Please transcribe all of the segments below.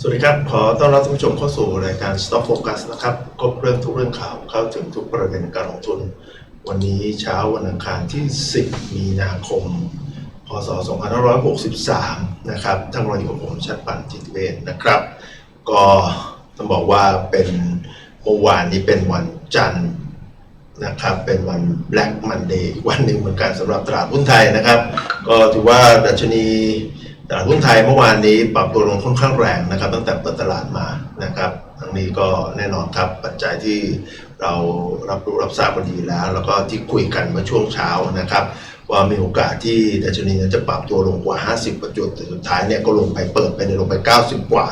สวัสดีครับ ขอต้อนรับท่านผู้ชมเข้าสู่รายการ Stock Focus นะครับครบเรื่องทุกเรื่องข่าวเข้าถึงทุกประเด็นการลงทุน วันนี้เช้าวันอังคารที่ 10 มีนาคม พศ 2563 นะครับทั้งรอยู่กับผมชัดปันจิตเวชนะครับ ก็ต้องบอกว่าเป็นเมื่อวานนี้เป็นวันจันทร์นะครับเป็นวัน Black Monday วันหนึ่งเหมือนกันสำหรับตลาดหุ้นไทยนะครับ ก็ถือว่าดัชนีตลาดหุ้นไทยเมื่อวานนี้ปรับตัวลงค่อนข้างแรงนะครับ ตั้งแต่เปิดตลาดมานะครับทั้งนี้ก็แน่นอนครับปัจจัยที่ เรารับรู้รับทราบกันดีแล้ว แล้วก็ที่คุยกันเมื่อช่วงเช้านะครับ ว่ามีโอกาสที่ดัชนีจะปรับตัวลงกว่า 50ประจุดแต่สุดท้ายเนี่ยก็ลงไปเปิดไปในลงไป 90 กว่า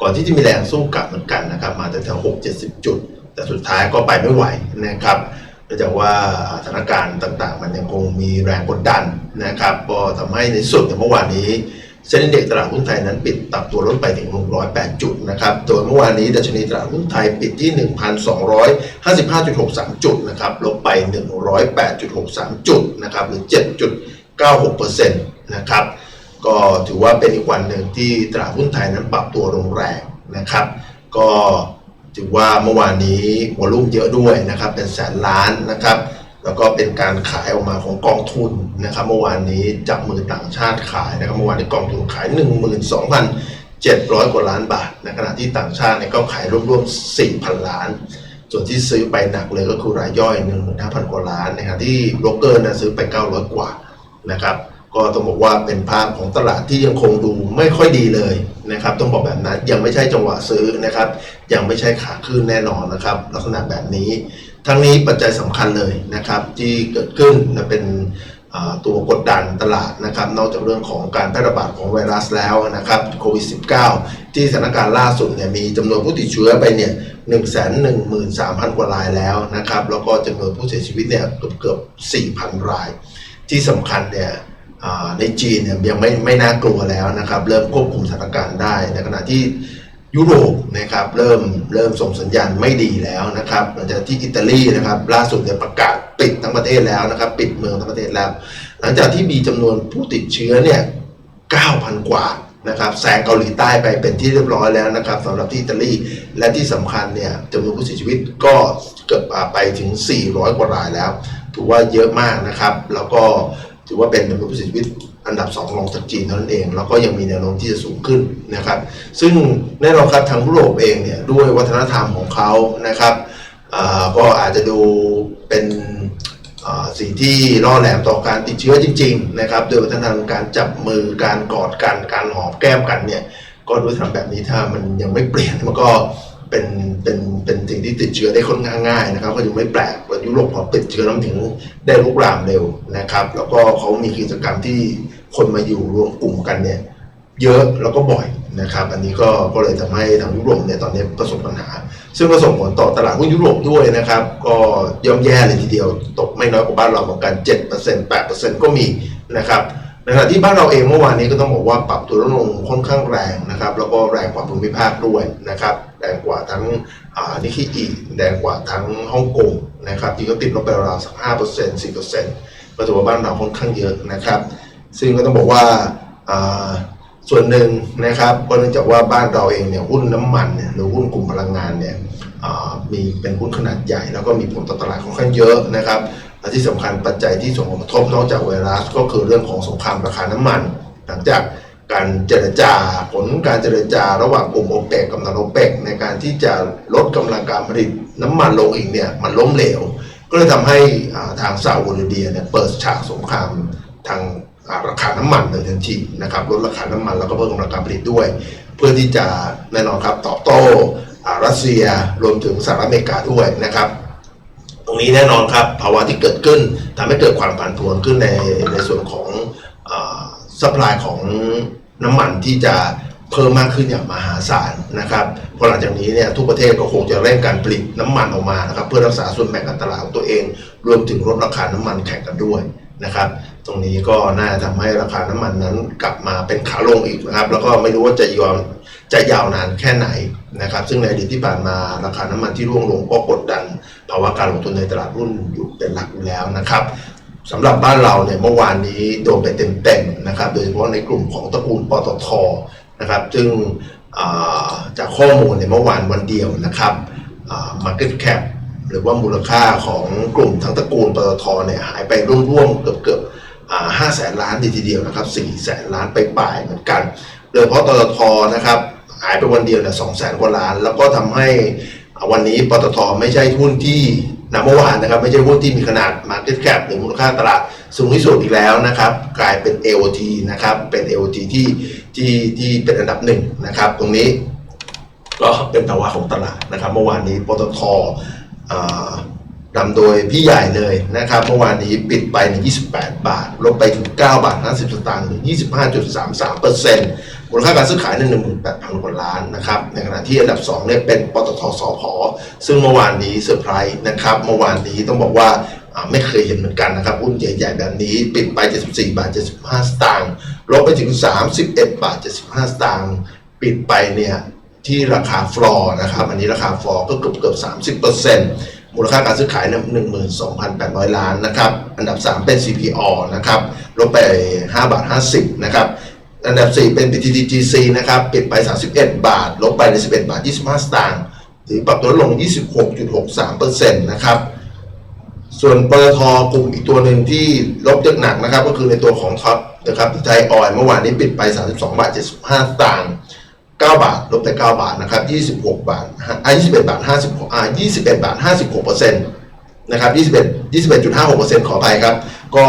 ก่อนที่จะมีแรงสู้กลับเหมือนกันนะครับ มาแต่แถว6 70 จุด แต่สุดท้ายก็ไปไม่ไหวนะครับเนื่องจากว่าสถานการณ์ต่างๆ มันยังคงมีแรงกดดันนะครับ ก็ทำให้ในสุดในเมื่อวานนี้ เซ็นดีเด็กตลาดหุ้นไทยนั้นปิดปรับตัวลดไปถึง108 จุดนะครับ โดยเมื่อวานนี้ดัชนีตลาดหุ้นไทยปิดที่ 1,255.63 จุดนะครับ ลบไป 108.63 จุดนะครับ หรือ 7.96%นะครับ ก็ถือว่าเป็นอีกวันหนึ่งที่ตลาดหุ้นไทยนั้นปรับตัวลงแรงนะครับ ก็ถือว่าเมื่อวานนี้วอลุ่มเยอะด้วยนะครับ เป็นแสนล้านนะครับ แล้วก็เป็นการขายออกมาของกองทุนนะครับ เมื่อวานนี้จับมือต่างชาติขายนะครับเมื่อวานนี้กองทุนขาย 12,700 กว่าล้านบาทในขณะที่ต่างชาติเนี่ยก็ขายรวมๆ4,000 ล้าน ส่วนที่ซื้อไปหนักเลยก็คือรายย่อย 15,000 กว่าล้านในขณะที่โบรกเกอร์นะซื้อไป 900 กว่านะครับก็ต้องบอกว่าเป็นภาพของตลาดที่ยังคงดูไม่ค่อยดีเลยนะครับ ต้องบอกแบบนั้นยังไม่ใช่จังหวะซื้อนะครับ ยังไม่ใช่ขาขึ้นแน่นอนนะครับ ลักษณะแบบนี้ ทั้งนี้ปัจจัยสำคัญเลยนะครับ ที่เกิดขึ้นนะเป็นตัวกดดันตลาดนะครับ นอกจากเรื่องของการแพร่ระบาดของไวรัสแล้วนะครับโควิด -19 ที่สถานการณ์ล่าสุดเนี่ยมีจำนวนผู้ติดเชื้อไปเนี่ย1 1 3 0 0 0 กว่ารายแล้วนะครับ แล้วก็จำนวนผู้เสียชีวิตเนี่ยเกือบเกือบ4,000 ราย ที่สำคัญเนี่ยในจีนเนี่ยยังไม่ไม่น่ากลัวแล้วนะครับ เริ่มควบคุมสถานการณ์ได้ในขณะที่ ยุโรปนะครับเริ่มเริ่มส่งสัญญาณไม่ดีแล้วนะครับหลังจากที่อิตาลีนะครับล่าสุดเนี่ยประกาศปิดทั้งประเทศแล้วนะครับ ปิดเมืองทั้งประเทศแล้ว หลังจากที่มีจำนวนผู้ติดเชื้อเนี่ย9,000 กว่านะครับแซงเกาหลีใต้ไปเป็นที่เรียบร้อยแล้วนะครับสำหรับที่อิตาลีและที่สำคัญเนี่ยจำนวนผู้เสียชีวิตก็เกือบไปถึง 400 กว่ารายแล้ว ถือว่าเยอะมากนะครับ แล้วก็ถือว่าเป็นจำนวนผู้เสียชีวิต อันดับ2รองจากจีนเท่านั้นเองแล้วก็ยังมีแนวโน้มที่จะสูงขึ้นนะครับ ซึ่งแน่นอนครับทางยุโรปเองเนี่ยด้วยวัฒนธรรมของเขานะครับก็อาจจะดูเป็นสิ่งที่ล่อแหลมต่อการติดเชื้อจริง ๆ นะครับ โดยวัฒนธรรมการจับมือการกอดกันการหอมแก้มกันเนี่ยก็ด้วยทำแบบนี้ถ้ามันยังไม่เปลี่ยนมันก็ เป็นเป็นเป็นสิ่งที่ติดเชื้อได้ค่อนข้างง่ายนะครับ ก็ยังไม่แปลกว่ายุโรปพอติดเชื้อแล้วมันถึงได้ลุกลามเร็วนะครับ แล้วก็เขามีกิจกรรมที่คนมาอยู่รวมกลุ่มกันเนี่ยเยอะแล้วก็บ่อยนะครับ อันนี้ก็ก็เลยทำให้ทางยุโรปเนี่ยตอนนี้ประสบปัญหา ซึ่งก็ส่งผลต่อตลาดหุ้นยุโรปด้วยนะครับ ก็ย่อมแย่เลยทีเดียวตกไม่น้อยกว่าบ้านเราเหมือนกัน7% 8%ก็มีนะครับ ในขณะที่บ้านเราเองเมื่อวานนี้ก็ต้องบอกว่าปรับตัวลดลงค่อนข้างแรงนะครับ แล้วก็แรงกว่าภูมิภาคด้วยนะครับ แรงกว่าทั้งนิกเกอีแรงกว่าทั้งฮ่องกงนะครับที่ก็ติดลบไปราวสัก5% 4%ก็ถือว่าบ้านเราค่อนข้างเยอะนะครับ ซึ่งก็ต้องบอกว่าส่วนหนึ่งนะครับก็เนื่องจากว่าบ้านเราเองเนี่ยหุ้นน้ำมันเนี่ยหรือหุ้นกลุ่มพลังงานเนี่ยมีเป็นหุ้นขนาดใหญ่ แล้วก็มีผลต่อตลาดค่อนข้างเยอะนะครับ และที่สำคัญปัจจัยที่ส่งผลกระทบนอกจากไวรัสก็คือเรื่องของสงครามราคาน้ำมัน หลังจากการเจรจาผลการเจรจาระหว่างกลุ่มโอเปกกับนาโอเปกในการที่จะลดกำลังการผลิตน้ำมันลงอีกเนี่ยมันล้มเหลว ก็เลยทำให้ทางซาอุดิอาระเบียเนี่ยเปิดฉากสงครามทางราคาน้ำมันเลยทันทีนะครับลดราคาน้ำมันแล้วก็เพิ่มกำลังการผลิตด้วย เพื่อที่จะแน่นอนครับตอบโต้รัสเซียรวมถึงสหรัฐอเมริกาด้วยนะครับ ตรงนี้แน่นอนครับภาวะที่เกิดขึ้นทำให้เกิดความผันผวนขึ้นในในส่วนของสัปปายของน้ำมันที่จะเพิ่มมากขึ้นอย่างมหาศาลนะครับเพราะหลังจากนี้เนี่ยทุกประเทศก็คงจะเร่งการผลิตน้ำมันออกมานะครับเพื่อรักษาส่วนแบ่งการตลาดของตัวเอง รวมถึงลดราคาน้ำมันแข่งกันด้วย นะครับ ตรงนี้ก็น่าทำให้ราคาน้ำมันนั้นกลับมาเป็นขาลงอีกนะครับ แล้วก็ไม่รู้ว่าจะยอมจะยาวนานแค่ไหนนะครับ ซึ่งในอดีตที่ผ่านมาราคาน้ำมันที่ร่วงลงก็กดดันภาวะการลงทุนในตลาดหุ้นอยู่เป็นหลักอยู่แล้วนะครับสำหรับบ้านเราเนี่ยเมื่อวานนี้โดนไปเต็มๆนะครับ โดยเฉพาะในกลุ่มของตระกูลปตทนะครับ ซึ่งาจากข้อมูลในเมื่อวานวันเดียวนะครับอ่า market cap หรือว่ามูลค่าของกลุ่มทั้งตระกูลปตทเนี่ยหายไปร่วมๆเกือบเกือบห้าแสนล้านทีเดียวนะครับสี่แสนล้านไปปลายเหมือนกันโดยเฉพาะปตทนะครับหายไปวันเดียวเนี่ยสองแสนกว่าล้าน แล้วก็ทำให้วันนี้ปตทไม่ใช่หุ้นที่นเมื่อวานนะครับไม่ใช่หุ้นที่มีขนาด Market Cap หรือมูลค่าตลาดสูงที่สุดอีกแล้วนะครับ กลายเป็น AOT นะครับเป็น AOT ที่ที่ที่เป็นอันดับหนึ่งนะครับ ตรงนี้ก็เป็นภาวะของตลาดนะครับ เมื่อวานนี้ปตท นำโดยพี่ใหญ่เลยนะครับ เมื่อวานนี้ปิดไปใน 28 บาทลดไปถึง 9 บาท 50 สตางค์หรือ 25.33เปอร์เซ็นต์มูลค่าการซื้อขายใน18,000 กว่าล้านนะครับ ในขณะที่อันดับ 2 เนี่ยเป็นปตทสพซึ่งเมื่อวานนี้เซอร์ไพรส์นะครับ เมื่อวานนี้ต้องบอกว่าไม่เคยเห็นเหมือนกันนะครับหุ้นใหญ่ๆแบบนี้ ปิดไป 74 บาท 75 สตางค์ลดไปถึง 31 บาท 75 สตางค์ปิดไปเนี่ย ที่ราคาฟลอร์นะครับ อันนี้ราคาฟลอร์ก็เกือบเกือบสามสิบเปอร์เซ็นต์มูลค่าการซื้อขายเนี่ยหนึ่งหมื่นสองพันแปดร้อยล้านนะครับ อันดับสามเป็น CPO นะครับลดไปห้าบาทห้าสิบนะครับ อันดับสี่เป็น PTTGC นะครับปิดไป31บเอ็ดบาทลบไปใน11บเอ็ดบาท25สตางค์หรือปรับตัวลดลง26.63เปอร์เซ็นต์นะครับ ส่วนปตทกลุ่มอีกตัวหนึ่งที่ลบหนักนะครับ ก็คือในตัวของท็อปนะครับไทยออยเมื่อวานนี้ปิดไป 32 บาท 75 สตางค์ 9 บาท ลบไป9บาทนะครับ 26 บาทอ่า21 บาท 56อ่า21 บาท 56เปอร์เซ็นต์นะครับ21 21.56เปอร์เซ็นต์ขออภัยครับ ก็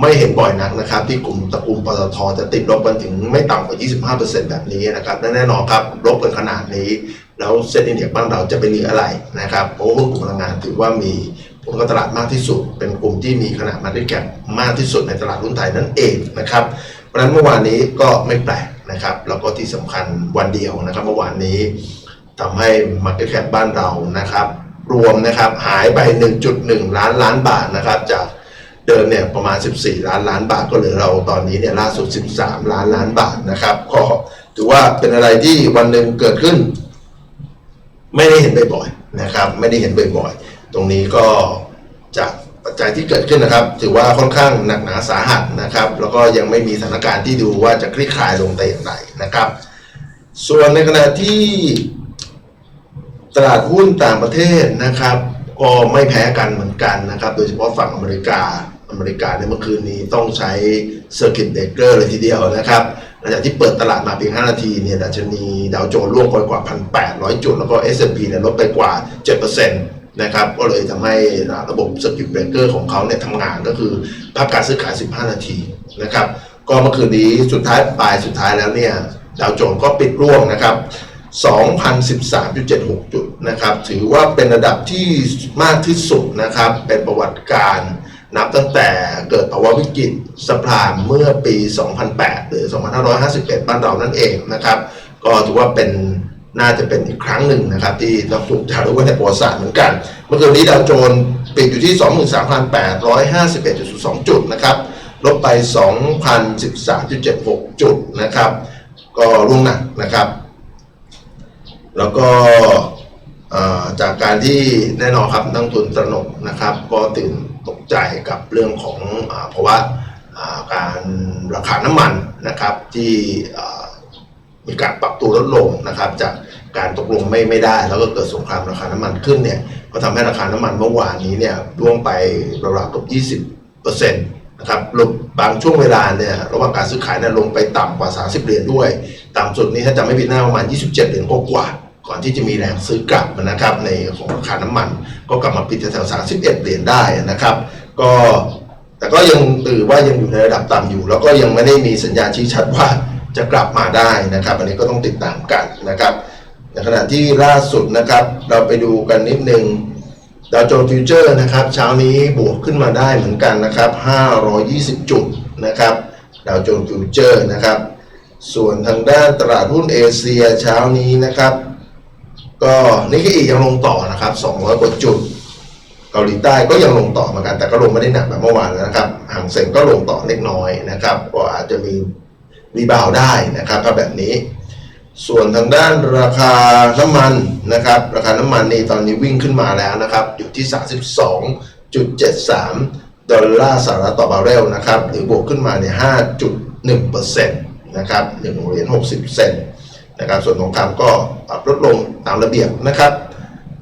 ไม่เห็นบ่อยนักนะครับ ที่กลุ่มตระกูลปตทจะติดลบกันถึงไม่ต่ำกว่า 25%แบบนี้นะครับและแน่นอนครับลบกันขนาดนี้ แล้วเซ็นดินเนียบ้านเราจะไปเหลืออะไรนะครับเพราะว่าหุ้นกลุ่มพลังงานถือว่ามีผลการตลาดมากที่สุด เป็นกลุ่มที่มีขนาดมาร์เก็ตแคปมากที่สุดในตลาดหุ้นไทยนั่นเองนะครับเพราะฉะนั้นเมื่อวานนี้ก็ไม่แปลก นะครับ แล้วก็ที่สำคัญวันเดียวนะครับเมื่อวานนี้ทำให้ Market Cap บ้านเรานะครับ รวมนะครับหายไป 1.1 ล้านล้านบาทนะครับ จากเดิมเนี่ยประมาณ 14 ล้านล้านบาทก็เหลือเราตอนนี้เนี่ยล่าสุด 13 ล้านล้านบาทนะครับ ก็ถือว่าเป็นอะไรที่วันหนึ่งเกิดขึ้น ไม่ได้เห็นบ่อยๆนะครับ ไม่ได้เห็นบ่อยๆ ตรงนี้ก็จาก ปัจจัยที่เกิดขึ้นนะครับ ถือว่าค่อนข้างหนักหนาสาหัสนะครับ แล้วก็ยังไม่มีสถานการณ์ที่ดูว่าจะคลี่คลายลงแต่อย่างไรนะครับ ส่วนในขณะที่ตลาดหุ้นต่างประเทศนะครับ ก็ไม่แพ้กันเหมือนกันนะครับ โดยเฉพาะฝั่งอเมริกาอเมริกาในเมื่อคืนนี้ต้องใช้เซอร์กิตเบรกเกอร์เลยทีเดียวนะครับหลังจากที่เปิดตลาดมาเพียง 5 นาทีเนี่ยดัชนีดาวโจนส์ร่วงไปกว่า 1,800 จุด แล้วก็ S&P เนี่ยลดไปกว่า 7%น นะครับก็เลยทำให้ระบบสกิลเบรกเกอร์ของเขาเนี่ยทำงานก็คือพักการซื้อขาย 15 นาทีนะครับก็เมื่อคืนนี้สุดท้ายปลายสุดท้ายแล้วเนี่ยดาวโจนส์ก็ปิดร่วงนะครับ2,013.76 จุดนะครับ ถือว่าเป็นระดับที่มากที่สุดนะครับ เป็นประวัติการนับตั้งแต่เกิดภาวะวิกฤตสปรามเมื่อปี 2008 หรือ 2551 บ้านเรานั่นเองนะครับ ก็ถือว่าเป็น น่าจะเป็นอีกครั้งหนึ่งนะครับ ที่เราถูกจารึกไว้ในประวัติศาสตร์เหมือนกัน เมื่อคืนนี้ดาวโจนส์ปิดอยู่ที่ 23,851.2 จุดนะครับ ลบไป 2,013.76 จุดนะครับ ก็ร่วงหนักนะครับ แล้วก็จากการที่แน่นอนครับนักลงทุนตระหนกนะครับ ก็ตื่นตกใจกับเรื่องของอภาวะอ่าการราคาน้ำมันนะครับที่ มีการปรับตัวลดลงนะครับ จากการตกลงไม่ไม่ได้ แล้วก็เกิดสงครามราคาน้ำมันขึ้นเนี่ยก็ทำให้ราคาน้ำมันเมื่อวานนี้เนี่ยร่วงไปราวๆเกับ 20เปอร์เซ็นต์นะครับลงบางช่วงเวลาเนี่ยระหว่างการซื้อขายเนี่ยลงไปต่ำกว่า 30 เหรียญด้วย ต่ำสุดนี้ถ้าจำไม่ผิดหน้าประมาณ 27 เหรียญกว่าก่อนที่จะมีแรงซื้อกลับนะครับในของราคาน้ำมัน ก็กลับมาปิดแถวๆ31 เหรียญได้นะครับ ก็แต่ก็ยังตือว่ายังอยู่ในระดับต่ำอยู่ แล้วก็ยังไม่ได้มีสัญญาณชี้ชัดว่า จะกลับมาได้นะครับ อันนี้ก็ต้องติดตามกันนะครับ ในขณะที่ล่าสุดนะครับ เราไปดูกันนิดนึงดาวโจนส์ฟิวเจอร์นะครับ เช้านี้บวกขึ้นมาได้เหมือนกันนะครับ 520 จุดนะครับดาวโจนส์ฟิวเจอร์นะครับ ส่วนทางด้านตลาดหุ้นเอเชียเช้านี้นะครับ ก็นิกเกอียังลงต่อนะครับ 200 กว่าจุดเกาหลีใต้ก็ยังลงต่อเหมือนกันแต่ก็ลงไม่ได้หนักแบบเมื่อวานแล้วนะครับหางเซ็งก็ลงต่อเล็กน้อยนะครับ ก็อาจจะมี รีบาวได้นะครับถ้าแบบนี้ ส่วนทางด้านราคาน้ำมันนะครับ ราคาน้ำมันนี่ตอนนี้วิ่งขึ้นมาแล้วนะครับ อยู่ที่ 32.73 ดอลลาร์สหรัฐต่อบาร์เรลนะครับ หรือบวกขึ้นมาเนี่ย5.1%นะครับ1เหรียญ60 เซนต์นะครับส่วนทองคำก็ปรับลดลงตามระเบียบนะครับ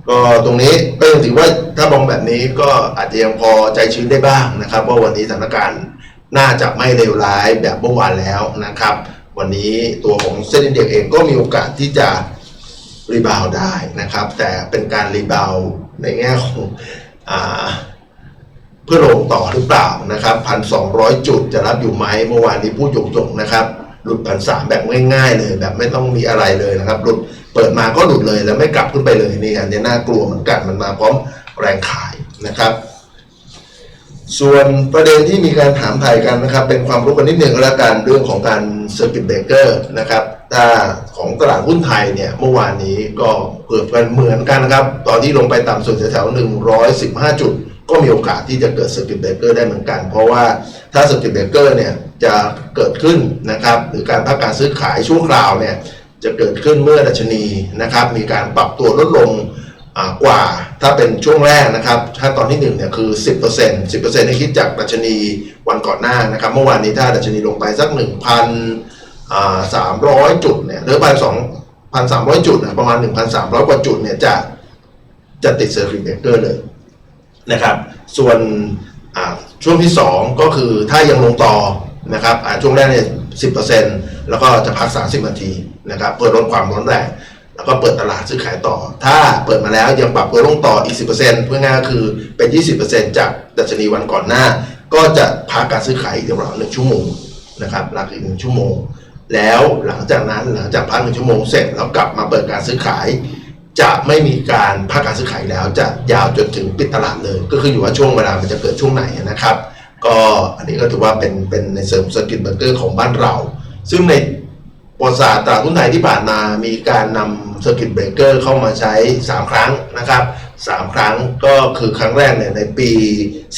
ก็ตรงนี้ก็ยังถือว่าถ้ามองแบบนี้ก็อาจจะยังพอใจชื้นได้บ้างนะครับ ว่าวันนี้สถานการณ์ น่าจะไม่เลวร้ายแบบเมื่อวานแล้วนะครับ วันนี้ตัวของเส้นอินเดียเองก็มีโอกาสที่จะรีบาวได้นะครับ แต่เป็นการรีบาวในแง่ของอเพื่อลงต่อหรือเปล่านะครับพันสองร้อยจุดจะรับอยู่ไหมเมื่อวานนี้พูดหยกๆนะครับหลุดพันสามแบบง่ายๆ เลย แบบไม่ต้องมีอะไรเลยนะครับหลุดเปิดมาก็หลุดเลยแล้วไม่กลับขึ้นไปเลยนี่อันนี้น่ากลัวเหมือนกันมันมาพร้อมแรงขายนะครับ ส่วนประเด็นที่มีการถามถ่ายกันนะครับ เป็นความรู้กันนิดหนึ่งล้วกันเรื่องของการเซอร์กิตเบเกอร์นะครับถ้าของตลาดหุ้นไทยเนี่ยเมื่อวานนี้ก็เกิดกันเหมือนกันนะครับ ตอนที่ลงไปต่ำสุดแถวๆ115 จุด ก็มีโอกาสที่จะเกิดเซอร์กิตเบเกอร์ได้เหมือนกัน เพราะว่าถ้าเซอร์กิตเบเกอร์เนี่ยจะเกิดขึ้นนะครับหรือการพักการซื้อขายช่วงคราวเนี่ยจะเกิดขึ้นเมื่อดัชนีนะครับมีการปรับตัวลดลง กว่าถ้าเป็นช่วงแรกนะครับถ้าตอนที่1เนี่ยคือ 10% 10%นี่คิดจากดัชนีวันก่อนหน้านะครับ เมื่อวานนี้ถ้าดัชนีลงไปสัก 1,300 จุดเนี่ยหรือพันสองพันสามร้อยจุดนะประมาณ 1,300 กว่าจุดเนี่ยจะจะติดเซอร์ฟิเบเกอร์เลยนะครับ ส่วนช่วงที่ 2 ก็คือถ้ายังลงต่อนะครับช่วงแรกเนี่ย10%แล้วก็จะพัก 30 นาทีนะครับเพื่อลดความร้อนแรง แล้วก็เปิดตลาดซื้อขายต่อ ถ้าเปิดมาแล้วยังปรับตัวลงต่ออีก 10%เพื่อง่ายก็คือเป็น 20%จากดัชนีวันก่อนหน้า ก็จะพักการซื้อขายอีกประมาวๆหนึ่งชั่วโมงนะครับหลักอีกหนึ่งชั่วโมง แล้วหลังจากนั้นหลังจากพักหนึ่งชั่วโมงเสร็จแล้วกลับมาเปิดการซื้อขาย จะไม่มีการพักการซื้อขายแล้วจะยาวจนถึงปิดตลาดเลย ก็คืออยู่ว่าช่วงเวลามันจะเกิดช่วงไหนนะครับ ก็อันนี้ก็ถือว่าเป็นเป็นในเสริมสกินเบอร์เกอร์ของบ้านเรา ซึ่งในประวัติศาสตร์ตลาดหุ้นไทยที่ผ่านมามีการนำ Circuit Breaker เข้ามาใช้ 3 ครั้งนะครับ 3 ครั้งก็คือครั้งแรกเนี่ยในปี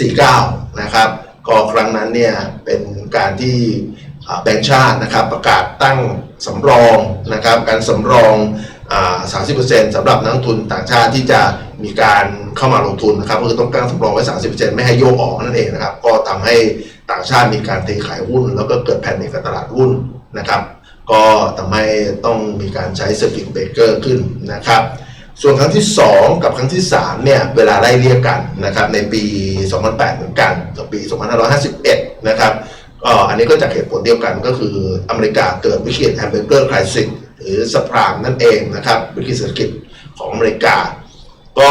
49 นะครับ ก็ครั้งนั้นเนี่ยเป็นการที่แบงก์ชาตินะครับประกาศตั้งสำรองนะครับการสำรองอ่า30%สำหรับนักทุนต่างชาติที่จะมีการเข้ามาลงทุนนะครับก็คือต้องการสำรองไว้ 30%ไม่ให้โยกออกนั่นเองนะครับ ก็ทำให้ต่างชาติมีการเทขายหุ้น แล้วก็เกิดแพนิคกับตลาดหุ้นนะครับ ก็ทำให้ต้องมีการใช้สกิลเบรกเกอร์ขึ้นนะครับ ส่วนครั้งที่ 2 กับครั้งที่3เนี่ยเวลาไล่เรียกกันนะครับในปี 2008 เหมือนกันกับปี 2551 นะครับก็อันนี้ก็จากเหตุผลเดียวกันก็คืออเมริกาเกิดวิกฤตแฮมเบอร์เกอร์คริสิสหรือสปรามนั่นเองนะครับวิกฤตเศรษฐกิจของอเมริกา ก็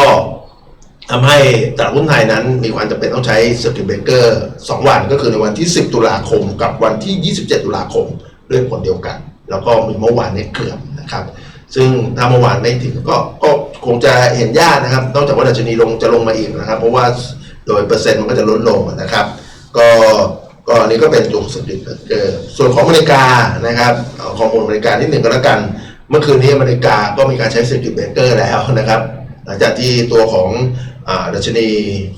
ทำให้ตลาดหุ้นไทยนั้นมีความจำเป็นต้องใช้สกิลเบรกเกอร์2วันก็คือในวันที่ 10 ตุลาคมกับวันที่ 27 ตุลาคมด้วยผลเดียวกัน แล้วก็มีเมื่อวานนี้เกือบนะครับ ซึ่งถ้าเมื่อวานไม่ถึงก็ก็คงจะเห็นยากนะครับ นอกจากว่าดัชนีลงจะลงมาอีกนะครับ เพราะว่าโดยเปอร์เซ็นต์มันก็จะลดลงนะครับ ก็ก็อันนี้ก็เป็นตัวสถิติเอ่อส่วนของอเมริกานะครับข้อมูลอเมริกานิดหนึ่งก็แล้วกัน เมื่อคืนนี้อเมริกาก็มีการใช้เซอร์กิตเบรกเกอร์แล้วนะครับ หลังจากที่ตัวของอดัชนี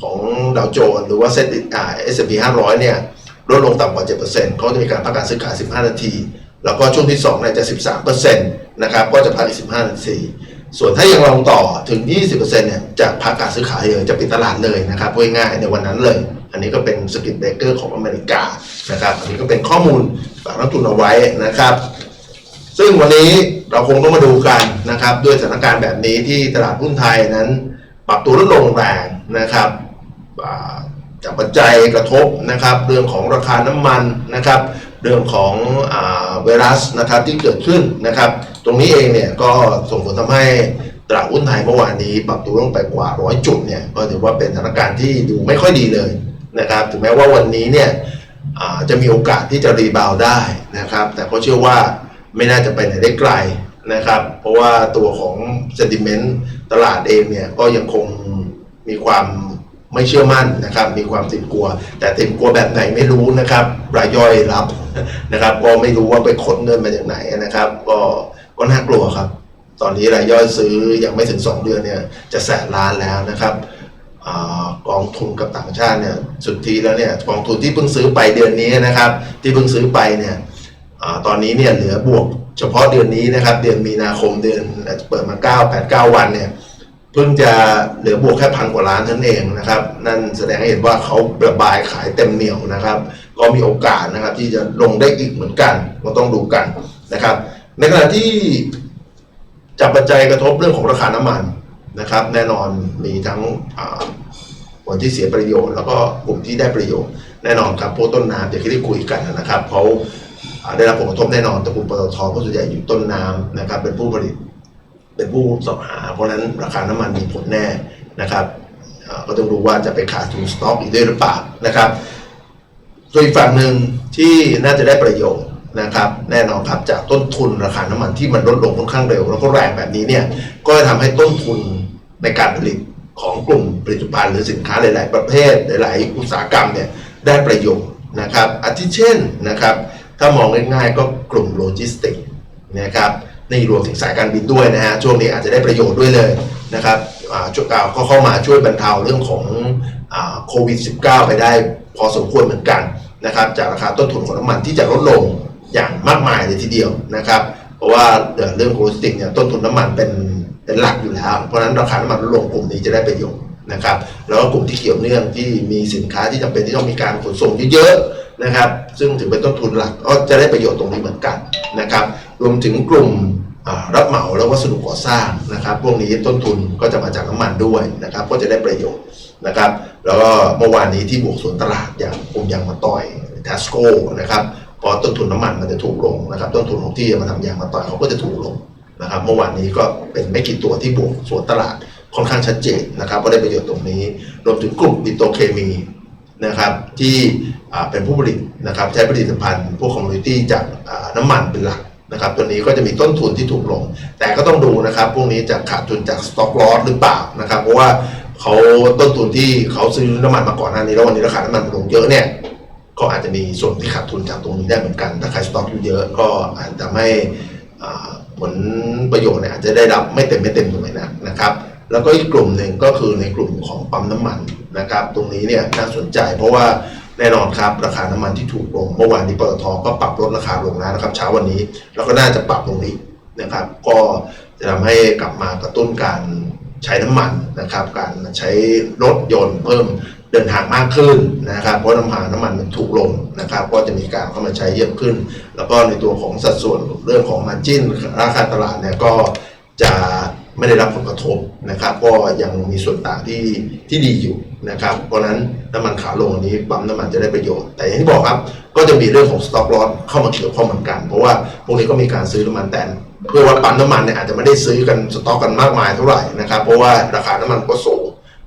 ของดาวโจนส์หรือว่าเซ็ตอ่า S&P 500เนี่ยลดลงต่ำกว่า 7%เขาจะมีการพักการซื้อขาย 15 นาที แล้วก็ช่วงที่2เนี่ยจะ 13%นะครับก็จะพักอีก 15นาทีส่วนถ้ายังลงต่อถึง 20%เนี่ยจะพักการซื้อขายเลยจะปิดตลาดเลยนะครับง่ายๆในวันนั้นเลย อันนี้ก็เป็นสกิลเบรกเกอร์ของอเมริกานะครับอันนี้ก็เป็นข้อมูลฝากนักทุนเอาไว้นะครับ ซึ่งวันนี้เราคงต้องมาดูกันนะครับ ด้วยสถานการณ์แบบนี้ที่ตลาดหุ้นไทยนั้น ปรับตัวลดลงแรงนะครับจากปัจจัยกระทบนะครับ เรื่องของราคาน้ำมันนะครับ เรื่องของอไวรัสนะครับที่เกิดขึ้นนะครับ ตรงนี้เองเนี่ยก็ส่งผลทำให้ตลาดหุ้นไทยเมื่อวานนี้ปรับตัวลงไปกว่าร้อยจุดเนี่ยก็ถือว่าเป็นสถานการณ์ที่ดูไม่ค่อยดีเลยนะครับ ถึงแม้ว่าวันนี้เนี่ยจะมีโอกาสที่จะรีบาวได้นะครับ แต่ก็เชื่อว่าไม่น่าจะไปไหนได้ไกลนะครับ เพราะว่าตัวของ sentiment ตลาดเองเนี่ยก็ยังคงมีความ ไม่เชื่อมั่นนะครับ มีความติดกลัว แต่ติดกลัวแบบไหนไม่รู้นะครับ รายย่อยรับนะครับ ก็ไม่รู้ว่าไปขนเงินมาจากไหนนะครับ ก็ก็น่ากลัวครับ ตอนนี้รายย่อยซื้อยังไม่ถึง 2 เดือนเนี่ยจะแสนล้านแล้วนะครับอกองทุนกับต่างชาติเนี่ยสุดทธิแล้วเนี่ยกองทุนที่เพิ่งซื้อไปเดือนนี้นะครับ ที่เพิ่งซื้อไปเนี่ยอตอนนี้เนี่ยเหลือบวก เฉพาะเดือนนี้นะครับ เดือนมีนาคมเดือนเปิดมา 9 8 9 วันเนี่ย พิ่งจะเหลือบวกแค่พันกว่าล้านเท่านั้นเองนะครับ นั่นแสดงให้เห็นว่าเขาระบายขายเต็มเหนียวนะครับ ก็มีโอกาสนะครับ ที่จะลงได้อีกเหมือนกันก็ต้องดูกันนะครับ ในขณะที่จับปัจจัยกระทบเรื่องของราคาน้ำมันนะครับ แน่นอนมีทั้งคนที่เสียประโยชน์ แล้วก็กลุ่มที่ได้ประโยชน์แน่นอนครับพวกต้นน้ำอย่างที่ได้คุยกันนะครับเขาได้รับผลกระทบแน่นอนแต่กลุ่มปตทเพราส่วนใหญ่อยู่ต้นน้ำนะครับ เป็นผู้ผลิต เป็นผู้สอบหา เพราะนั้นราคาน้ำมันมีผลแน่นะครับก็ต้องดูว่าจะไปขาดทุนสต็อกอีกด้วยหรือเปล่านะครับส่วนอีกฝั่งหนึ่งที่น่าจะได้ประโยชน์นะครับแน่นอนครับจากต้นทุนราคาน้ำมันที่มันลดลงค่อนข้างเร็ว แล้วก็แรงแบบนี้เนี่ยก็จะทำให้ต้นทุนในการผลิตของกลุ่มผลิตภัณฑ์หรือสินค้าหลาย ๆ ประเภทหลาย ๆ อุตสาหกรรมเนี่ยได้ประโยชน์นะครับอาทิเช่นนะครับถ้ามองง่าย ๆ ก็กลุ่มโลจิสติกส์นะครับ นี่รวมถึงสายการบินด้วยนะฮะช่วงนี้อาจจะได้ประโยชน์ด้วยเลยนะครับอ่าช่วยอ่าก็เข้ามาช่วยบรรเทาเรื่องของอาโควิด -19 ไปได้พอสมควรเหมือนกันนะครับจากราคาต้นทุนของน้ำมันที่จะลดลงอย่างมากมายเลยทีเดียวนะครับ เพราะว่าเอ่อเรื่องโลจิสติกส์เนี่ยต้นทุนน้ำมันเป็นเป็นหลักอยู่แล้ว เพราะนั้นราคาน้ำมันลดลงกลุ่มนี้จะได้ประโยชน์นะครับแล้วก็กลุ่มที่เกี่ยวเนื่องที่มีสินค้าที่จำเป็นที่ต้องมีการขนส่งเยอะๆนะครับ ซึ่งถือเป็นต้นทุนหลักก็จะได้ประโยชน์ตรงนี้เหมือนกันนะครับ รวมถึงกลุ่ม รับเหมาและวัสดุก่อสร้างนะครับ พวกนี้ต้นทุนก็จะมาจากน้ำมันด้วยนะครับ ก็จะได้ประโยชน์นะครับ แล้วก็เมื่อวานนี้ที่บวกสวนตลาดอย่างกลุ่มยางมาต่อยทัสโก้นะครับพอต้นทุนน้ำมันมันจะถูกลงนะครับ ต้นทุนของที่จะมาทำยางมาต่อยเขาก็จะถูกลงนะครับ เมื่อวานนี้ก็เป็นไม่กี่ตัวที่บวกสวนตลาดค่อนข้างชัดเจนนะครับก็ได้ประโยชน์ตรงนี้ รวมถึงกลุ่มปิโตเคมีนะครับที่เป็นผู้ผลิตนะครับใช้ผลิตภัณฑ์พวกคอมมูนิตี้จากน้ำมันเป็นหลัก นะครับตัวนี้ก็จะมีต้นทุนที่ถูกลง แต่ก็ต้องดูนะครับ พวกนี้จะขาดทุนจากสต็อกลอสหรือเปล่านะครับ เพราะว่าเขาต้นทุนที่เขาซื้อน้ำมันมาก่อนหน้านี้แล้ววันนี้ราคาน้ำมันลงเยอะเนี่ยก็อาจจะมีส่วนที่ขาดทุนจากตรงนี้ได้เหมือนกันถ้าใครสต็อกอยู่เยอะก็อาจจะไม่ผลประโยชน์เนี่ยอาจจะได้รับไม่เต็มไม่เต็มตรงไหนนะนะครับ แล้วก็อีกกลุ่มหนึ่งก็คือในกลุ่มของปั๊มน้ำมันนะครับ ตรงนี้เนี่ยน่าสนใจเพราะว่า แน่นอนครับราคาน้ำมันที่ถูกลงเมื่อวานนี้ปตทก็ปรับลดราคาลงแล้วนะครับ เช้าวันนี้แล้วก็น่าจะปรับลงอีกนะครับ ก็จะทำให้กลับมากระตุ้นการใช้น้ำมันนะครับ การใช้รถยนต์เพิ่มเดินทางมากขึ้นนะครับ เพราะน้ำมันน้ำมันมันถูกลงนะครับ ก็จะมีการเข้ามาใช้เยอะขึ้น แล้วก็ในตัวของสัดส่วนเรื่องของมาจิ้นราคาตลาดเนี่ยก็จะ ไม่ได้รับผลกระทบนะครับ ก็ยังมีส่วนต่างที่ที่ดีอยู่นะครับ เพราะนั้นน้ำมันขาลงอันนี้ปั๊มน้ำมันจะได้ประโยชน์แต่อย่างที่บอกครับ ก็จะมีเรื่องของสต็อกลอสเข้ามาเกี่ยวข้องเหมือนกัน เพราะว่าพวกนี้ก็มีการซื้อน้ำมันแต่เพื่อว่าปั๊มน้ำมันเนี่ยอาจจะไม่ได้ซื้อกันสต็อกกันมากมายเท่าไหร่นะครับ เพราะว่าราคาน้ำมันก็สูง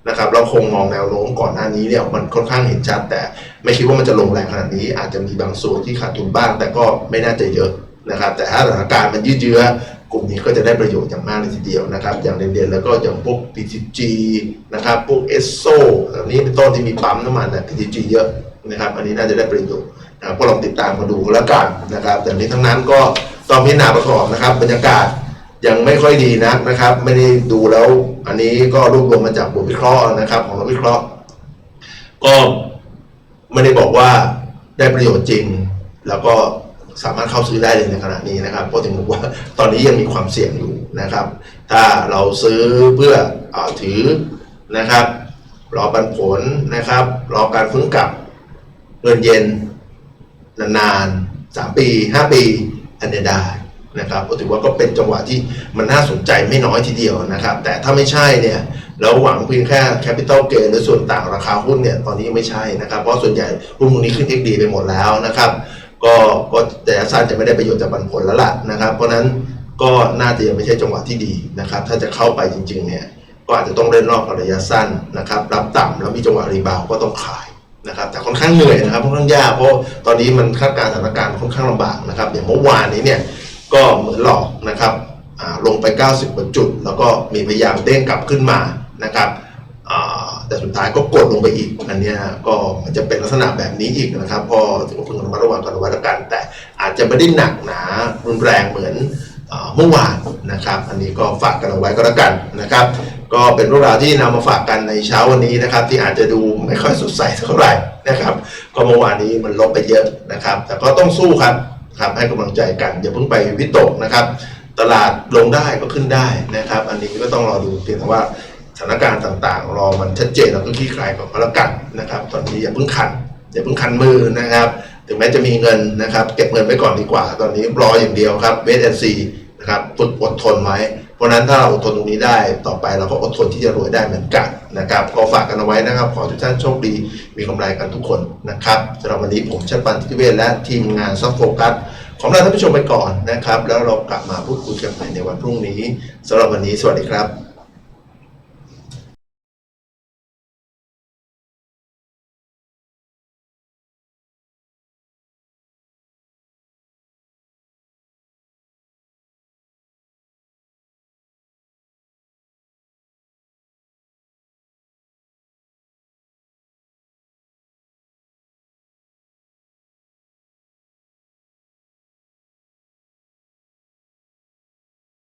นะครับเราคงมองแนวโน้มก่อนหน้านี้เนี่ยมันค่อนข้างเห็นชัด แต่ไม่คิดว่ามันจะลงแรงขนาดนี้ อาจจะมีบางส่วนที่ขาดทุนบ้าง แต่ก็ไม่น่าจะเยอะนะครับ แต่ถ้าสถานการณ์มันยืดเยื้อ กลุ่มนี้ก็จะได้ประโยชน์อย่างมากเลยทีเดียวนะครับ อย่างเด่นๆแล้วก็อย่างพวก PTG นะครับ พวก ESSO เหล่านี้เป็นต้นที่มีปั๊มน้ำมันนะ PTG เยอะนะครับ อันนี้น่าจะได้ประโยชน์นะครับก็ลองติดตามมาดูแล้วกันนะครับ แต่นี้ทั้งนั้นก็ต้องพิจารณาประกอบนะครับ บรรยากาศยังไม่ค่อยดีนักนะครับ ไม่ได้ดูแล้ว อันนี้ก็รวบรวมมาจากบทวิเคราะห์นะครับ ของนักวิเคราะห์ ก็ไม่ได้บอกว่าได้ประโยชน์จริง แล้วก็ สามารถเข้าซื้อได้เลยในขณะนี้นะครับเพราะถึงบอกว่าตอนนี้ยังมีความเสี่ยงอยู่นะครับ ถ้าเราซื้อเพื่ออถือนะครับรอปันผลนะครับรอการฟื้นกลับเงินเย็นนานๆสามปีห้าปีอันเนี้ยได้นะครับก็ถือว่าก็เป็นจังหวะที่มันน่าสนใจไม่น้อยทีเดียวนะครับ แต่ถ้าไม่ใช่เนี่ยแล้วหวังเพียงแค่แคปิตอลเกนหรือส่วนต่างราคาหุ้นเนี่ยตอนนี้ยังไม่ใช่นะครับ เพราะส่วนใหญ่หุ้นพวกนี้ขึ้นเทคดีไปหมดแล้วนะครับ ก็ก็แต่สั้นจะไม่ได้ประโยชน์จากปันผลแล้วล่ะนะครับ เพราะนั้นก็น่าจะยังไม่ใช่จังหวะที่ดีนะครับ ถ้าจะเข้าไปจริงๆเนี่ยก็อาจจะต้องเล่นรอบระยะสั้นนะครับ รับต่ำแล้วมีจังหวะรีบาวก็ต้องขายนะครับ แต่ค่อนข้างเหนื่อยนะครับค่อนข้างยากเพราะตอนนี้มันคาดการณ์สถานการณ์ค่อนข้างลำบากนะครับอย่างเมื่อวานนี้เนี่ยก็เหมือนหลอกนะครับอ่าลงไป 90กว่าจุด แล้วก็มีพยายามเด้งกลับขึ้นมานะครับ แต่สุดท้ายก็กดลงไปอีกอันนี้ก็มันจะเป็นลักษณะแบบนี้อีกนะครับก็ถือว่าพึงระมัดระวังกันไว้แล้วกัน แต่อาจจะไม่ได้หนักหนารุนแรงเหมือนเอ่อเมื่อวานนะครับ อันนี้ก็ฝากกันเอาไว้ก็แล้วกันนะครับ ก็เป็นเรื่องราวที่นำมาฝากกันในเช้าวันนี้นะครับ ที่อาจจะดูไม่ค่อยสดใสเท่าไหร่นะครับ ก็เมื่อวานนี้มันลบไปเยอะนะครับ แต่ก็ต้องสู้ครับครับให้กำลังใจกันอย่าเพิ่งไปวิตกนะครับ ตลาดลงได้ก็ขึ้นได้นะครับ อันนี้ก็ต้องรอดูเพียงแต่ว่า สถานการณ์ต่างๆ รอมันชัดเจนแล้วก็คลี่คลายก่อนก็แล้วกันนะครับ ตอนนี้อย่าเพิ่งขันอย่าเพิ่งคันมือนะครับ ถึงแม้จะมีเงินนะครับ เก็บเงินไว้ก่อนดีกว่า ตอนนี้รออย่างเดียวครับเวทแอนซีนะครับฝึกอดทนไว้เพราะนั้นถ้าเราอดทนตรงนี้ได้ต่อไปเราก็อดทนที่จะรวยได้เหมือนกันนะครับก็ฝากกันเอาไว้นะครับ ขอทุกท่านโชคดีมีกำไรกันทุกคนนะครับสำหรับวันนี้ผมชัดปันทิเวศและทีมงานซัฟโฟกัสขอลาท่านผู้ชมไปก่อนนะครับ แล้วเรากลับมาพูดคุยกันใหม่ในวันพรุ่งนี้สำหรับวันนี้สวัสดีครับ